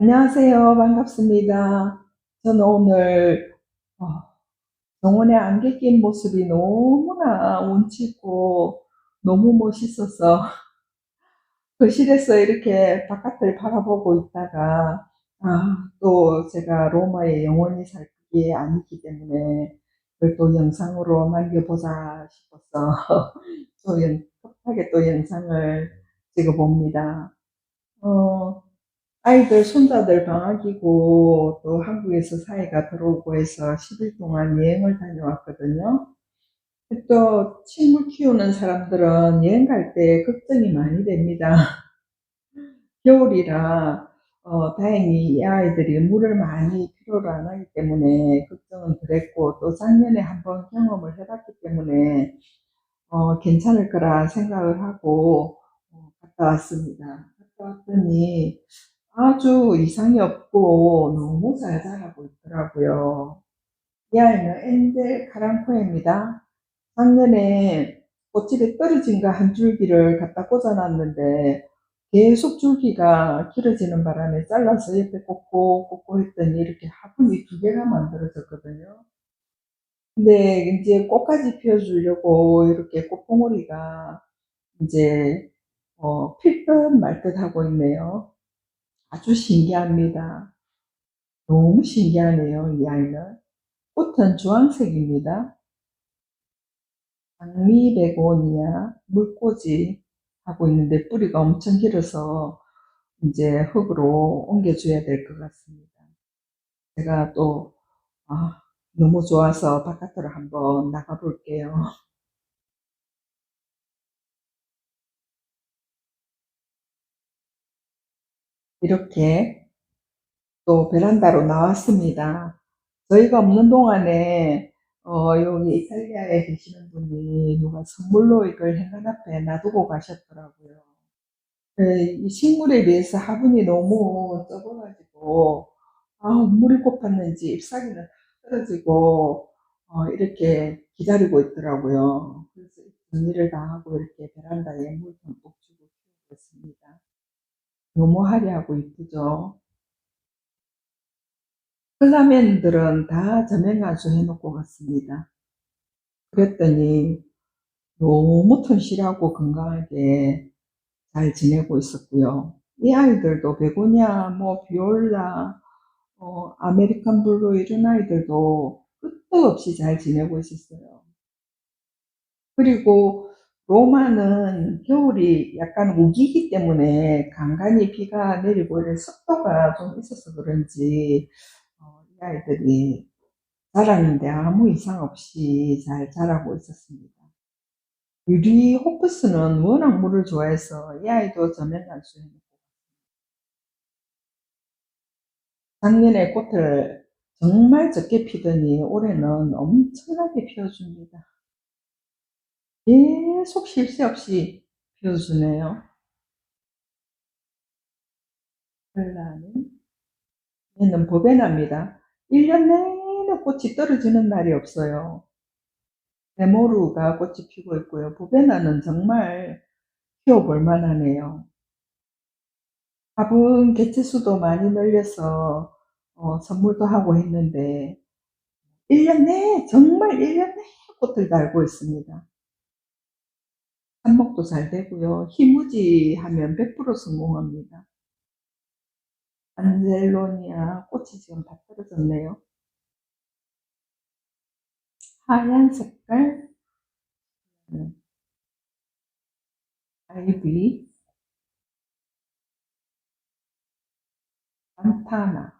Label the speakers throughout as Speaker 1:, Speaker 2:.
Speaker 1: 안녕하세요. 반갑습니다. 저는 오늘 어 정원에 안개 낀 모습이 너무나 운치 있고 너무 멋있어서 거실에서 이렇게 바깥을 바라보고 있다가 아 또 제가 로마에 영원히 살 게 아니기 때문에 그걸 또 영상으로 남겨 보자 싶어서 또영 급하게 또 영상을 찍어 봅니다. 어 아이들 손자들 방학이고 또 한국에서 사회가 들어오고 해서 10일 동안 여행을 다녀왔거든요. 또 식물 키우는 사람들은 여행 갈 때 걱정이 많이 됩니다. 겨울이라 어 다행히 이 아이들이 물을 많이 필요로 안 하기 때문에 걱정은 덜 했고 또 작년에 한번 경험을 해 봤기 때문에 어 괜찮을 거라 생각을 하고 어 갔다 왔습니다. 갔다 왔더니 아주 이상이 없고 너무 잘 자라고 있더라고요. 이 아이는 엔젤 카랑코입니다. 작년에 꽃집에 떨어진 거 한 줄기를 갖다 꽂아 놨는데 계속 줄기가 길어지는 바람에 잘라서 옆에 꽂고 꽂고 했더니 이렇게 화분이 두 개가 만들어졌거든요. 근데 인제 꽃까지 피워 주려고 이렇게 꽃봉오리가 인제 어 필듯 말듯 하고 있네요. 아주 신기합니다. 너무 신기하네요, 이 아이는. 꽃은 주황색입니다. 장미 베고니아 물꽂이 하고 있는데 뿌리가 엄청 길어서 인제 흙으로 옮겨 줘야 될 것 같습니다. 제가 또 아 너무 좋아서 바깥으로 한번 나가 볼게요. 이렇게 또 베란다로 나왔습니다. 저희가 없는 동안에 어 여기 이탈리아에 계시는 분이 누가 선물로 이걸 현관 앞에 놔두고 가셨더라고요. 네, 이 식물에 비해서 화분이 너무 적어 가지고 아 물이 고팠는지 잎사귀는 다 떨어지고 어 이렇게 기다리고 있더라고요. 그래서 정리를 다 하고 이렇게 베란다에 물 듬뿍 주고. 너무 화려하고 이쁘죠? 플라멘들은 다 저명간수 해 놓고 갔습니다. 그랬더니 너무 튼실하고 건강하게 잘 지내고 있었고요. 이 아이들도 베고니아, 뭐 비올라, 어 아메리칸 블루 이런 아이들도 끄떡없이 잘 지내고 있었어요. 그리고 로마는 겨울이 약간 우기기 때문에 간간히 비가 내리고 이런 습도가 좀 있어서 그런지 어 이 아이들이 자랐는데 아무 이상 없이 잘 자라고 있었습니다. 유리 호프스는 워낙 물을 좋아해서 이 아이도 저면간수해 놓고 작년에 꽃을 정말 적게 피더니 올해는 엄청나게 피워 줍니다. 계속 쉴 새 없이 피워 주네요. 벨라는 얘는 버베나입니다. 1년 내내 꽃이 떨어지는 날이 없어요. 데모루가 꽃이 피고 있고요. 버베나는 정말 키워 볼 만하네요. 화분 개체수도 많이 늘려서 어 선물도 하고 했는데 1년 내에 정말 1년 내에 꽃을 달고 있습니다. 한목도 잘 되고요. 희무지 하면 100% 성공합니다. 안젤로니아 꽃이 지금 다 떨어졌네요. 하얀 색깔 음. 아이비 안타나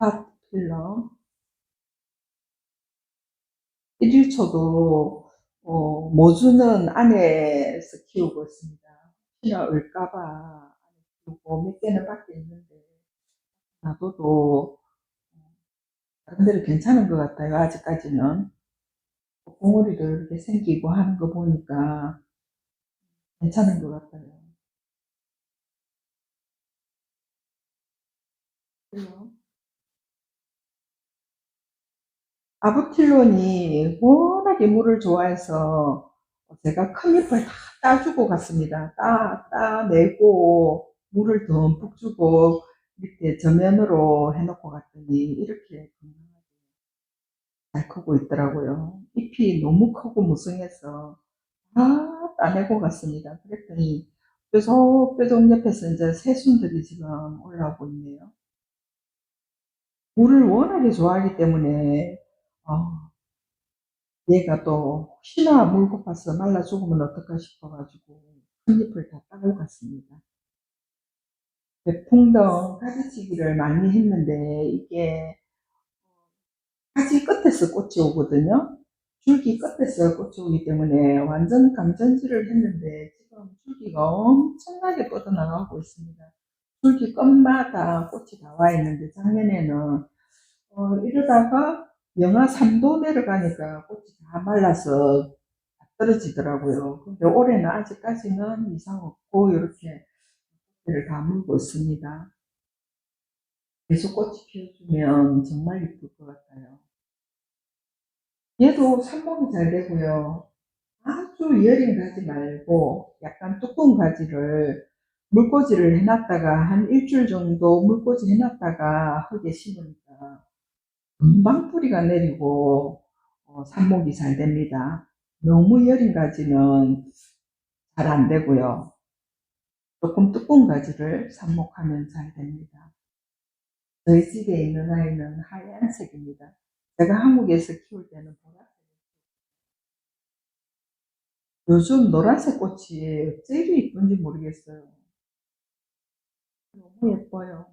Speaker 1: 핫필러 1일초도 어 모주는 안에서 키우고 있습니다. 혹시나 올까 봐 안에 키우고 몇 개는 밖에 있는데 놔둬도 어 다른 데로 괜찮은 것 같아요 아직까지는. 봉오리도 이렇게 생기고 하는 거 보니까 괜찮은 것 같아요. 그래요. 아부틸론이 워낙에 물을 좋아해서 어 제가 큰 잎을 다 따 주고 갔습니다. 따 따내고 물을 듬뿍 주고 밑에 저면으로 해놓고 갔더니 이렇게 건강하게 잘 크고 있더라고요. 잎이 너무 크고 무성해서 다 따내고 갔습니다. 그랬더니 뾰족 뾰족 옆에서 이제 새순들이 지금 올라오고 있네요. 물을 워낙에 좋아하기 때문에 어, 얘가 또 혹시나 물 고파서 말라 죽으면 어떨까 싶어가지고 큰 잎을 다 따고 갔습니다. 배풍덩 가지치기를 많이 했는데 이게 가지 끝에서 꽃이 오거든요. 줄기 끝에서 꽃이 오기 때문에 완전 감전지를 했는데 지금 줄기가 엄청나게 뻗어나가고 있습니다. 줄기 끝마다 꽃이 다와 있는데 작년에는 어, 이러다가 영하 3도 내려가니까 꽃이 다 말라서 다 떨어지더라고요. 근데 올해는 아직까지는 이상 없고 이렇게 꽃을 다 물고 있습니다. 계속 꽃이 피어주면 정말 이쁠 것 같아요. 얘도 삽목이 잘 되고요. 아주 여린 가지 말고 약간 두꺼운 가지를 물꽂이를 해놨다가 한 일주일 정도 물꽂이 해놨다가 흙에 심으니까 금방 뿌리가 내리고 어, 삽목이 잘 됩니다. 너무 여린 가지는 잘 안 되고요. 조금 두꺼운 가지를 삽목하면 잘 됩니다. 저희 집에 있는 아이는 하얀색입니다. 제가 한국에서 키울 때는 보라색. 요즘 노란색 꽃이 어찌 이쁜지 모르겠어요. 너무 예뻐요.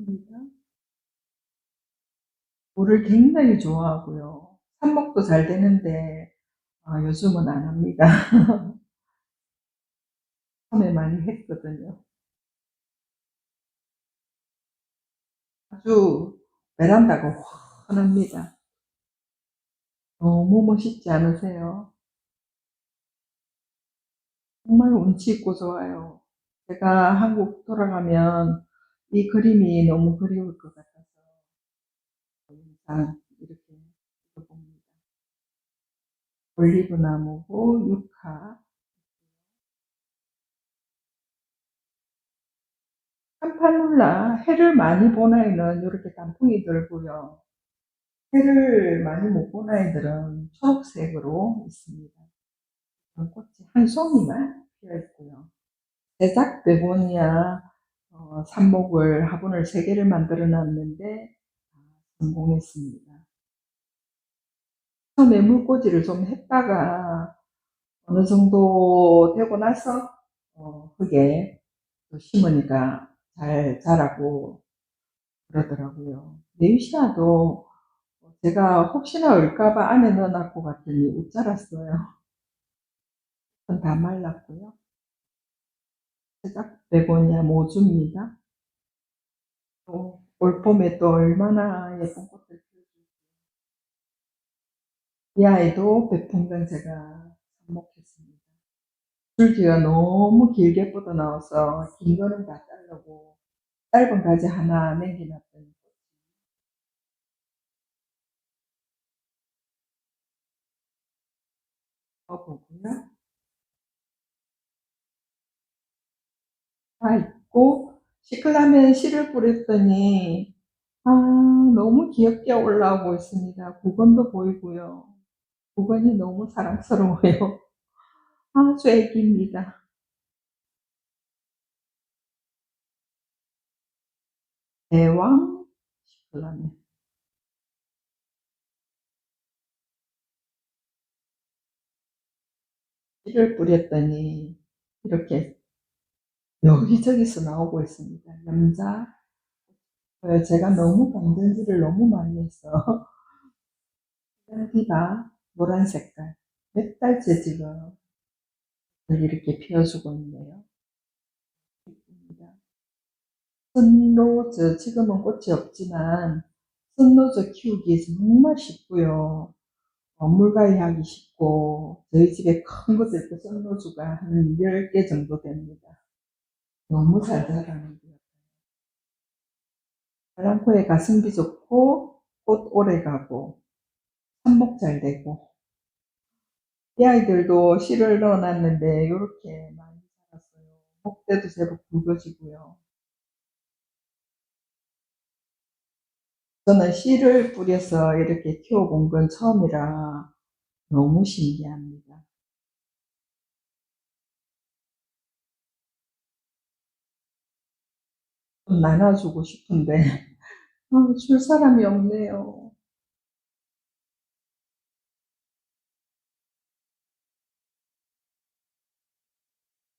Speaker 1: 입니다. 물을 굉장히 좋아하고요. 삽목도 잘 되는데 아, 요즘은 안 합니다. 처음에 많이 했거든요. 아주 베란다가 환합니다. 너무 멋있지 않으세요? 정말 운치 있고 좋아요. 제가 한국 돌아가면 이 그림이 너무 그리울 것 같아서 영상 이렇게 읽어봅니다. 올리브 나무고 유카 캄파룰라 해를 많이 본 아이는 이렇게 단풍이 들고요. 해를 많이 못 본 아이들은 초록색으로 있습니다. 꽃이 한 송이만 피어 있고요. 제작 베고니아 어, 삽목을 화분을 세 개를 만들어 놨는데 아, 성공했습니다. 처음에 물꽂이를 좀 했다가 어느 정도 되고 나서 어, 흙에 또 심으니까 잘 자라고 그러더라고요. 네이시아도 제가 혹시나 올까봐 안에 넣어놨고 갔더니 못 자랐어요. 다 말랐고요. 제작 베고니아 모주입니다. 또 올 봄에 또 얼마나 예쁜 꽃들 피워줄지. 이 아이도 배풍등 제가 삽목했습니다. 줄기가 너무 길게 뻗어나와서 긴 거는 다 자르고 짧은 가지 하나 남겨놨더니 보고요. 다 있고 시클라멘 씨를 뿌렸더니 아 너무 귀엽게 올라오고 있습니다. 구건도 보이고요. 구건이 너무 사랑스러워요. 아주 애기입니다. 대왕 시클라멘 씨를 뿌렸더니 이렇게 여기저기서 나오고 있습니다. 어, 제가 너무 건전지를 너무 많이 했어. 여기가 노란 색깔 몇 달째 지금 이렇게 피워주고 있네요. 선로즈 지금은 꽃이 없지만 선로즈 키우기 정말 쉽고요. 어, 물갈이 하기 쉽고 저희 집에 큰 것도 있고 선로즈가 한 10개 정도 됩니다. 너무 잘 자라는 것 같아요. 발랑코에 가성비 좋고 꽃 오래 가고 삽목 잘 되고 이 아이들도 씨를 넣어놨는데 이렇게 많이 자랐어요. 목대도 제법 굵어지고요. 저는 씨를 뿌려서 이렇게 키워본 건 처음이라 너무 신기합니다. 좀 나눠주고 싶은데 아, 줄 사람이 없네요.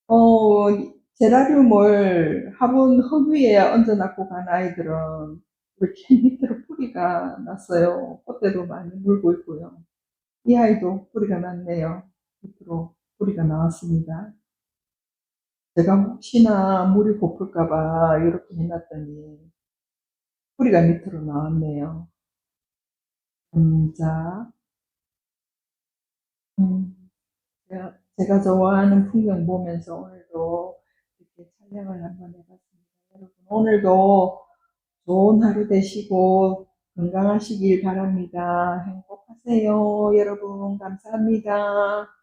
Speaker 1: 어, 제라늄을 화분 흙 위에 얹어놓고 간 아이들은 이렇게 밑으로 뿌리가 났어요. 꽃대도 많이 물고 있고요. 이 아이도 뿌리가 났네요. 밑으로 뿌리가 나왔습니다. 제가 혹시나 물이 고플까봐 이렇게 해놨더니 뿌리가 밑으로 나왔네요. 음, 자, 음, 제가, 제가 좋아하는 풍경 보면서 오늘도 이렇게 촬영을 한번 해봤습니다. 여러분, 오늘도 좋은 하루 되시고 건강하시길 바랍니다. 행복하세요. 여러분, 감사합니다.